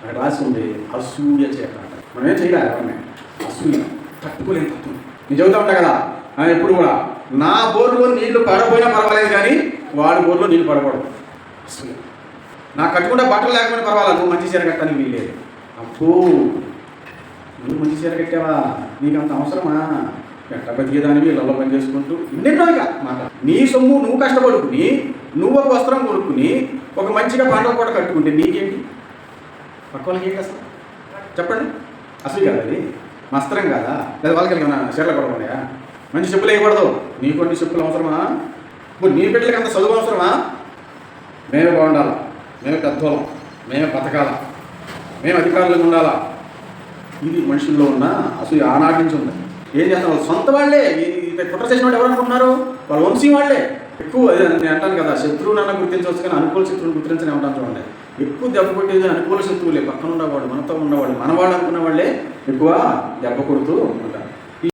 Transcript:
అక్కడ రాసి ఉంది అసూయ చేత. మనమే మనం ఏం చేయలే ఎవరిని అసూయ. తట్టుకోలేని తత్వం. నేను చెబుతా ఉంటా కదా? ఎప్పుడు కూడా నా బోర్లో నీళ్ళు పడపోయినా పర్వాలేదు కానీ వాడి బోర్లో నీళ్ళు పడకూడదు. అసూయ. నా కట్టుకుంటే బట్టలు లేకపోయినా పర్వాలేదు నువ్వు మంచి చీర కట్టడానికి వీల్లేదు. అప్పు నువ్వు మంచి చీర కట్టావా? నీకు అంత అవసరమా? ఎట్ట బతికేదానివి ఇళ్ళలో పని చేసుకుంటూ ఎన్నెన్నో ఇక మాట. నీ సొమ్ము నువ్వు కష్టపడుకుని నువ్వు ఒక వస్త్రం కొనుక్కుని ఒక మంచిగా పండగ కూడా కట్టుకుంటే నీకేంటి? పక్క వాళ్ళకి కష్టం చెప్పండి అసలు కాదు అది మస్త్రం కాదా లేదా వాళ్ళకి ఏమైనా చీరలు ఉన్నాయా మంచి చెప్పులు వేయకూడదు నీకు అన్ని చెప్పులు అవసరమా ఇప్పుడు నీ బిడ్డలకి అంత చదువు అవసరమా మేమే బాగుండాలా మేమే పెద్దోళం మేమే బతకాలా మేము అధికారులుగా ఉండాలా ఇది మనుషుల్లో ఉన్న అసలు ఆనాటి నుంచి ఉంది ఏం చేస్తాం వాళ్ళు సొంత వాళ్ళే ఈ- కుట్ర చేసిన వాళ్ళు ఎవరు అనుకుంటున్నారు వాళ్ళ వంశీ వాళ్ళే ఎక్కువ అదే నేను అంటాను కదా శత్రువుని గుర్తించవచ్చు కానీ అనుకూల శత్రువుని గుర్తించని ఉంటాను చూడండి. ఎక్కువ దెబ్బ కొట్టేది అనుకూల శత్రువులే పక్కన ఉన్నవాళ్ళు మనతో ఉన్నవాళ్ళు మనవాళ్ళు అనుకున్న వాళ్ళే ఎక్కువ దెబ్బ కొడుతూ ఉంటారు.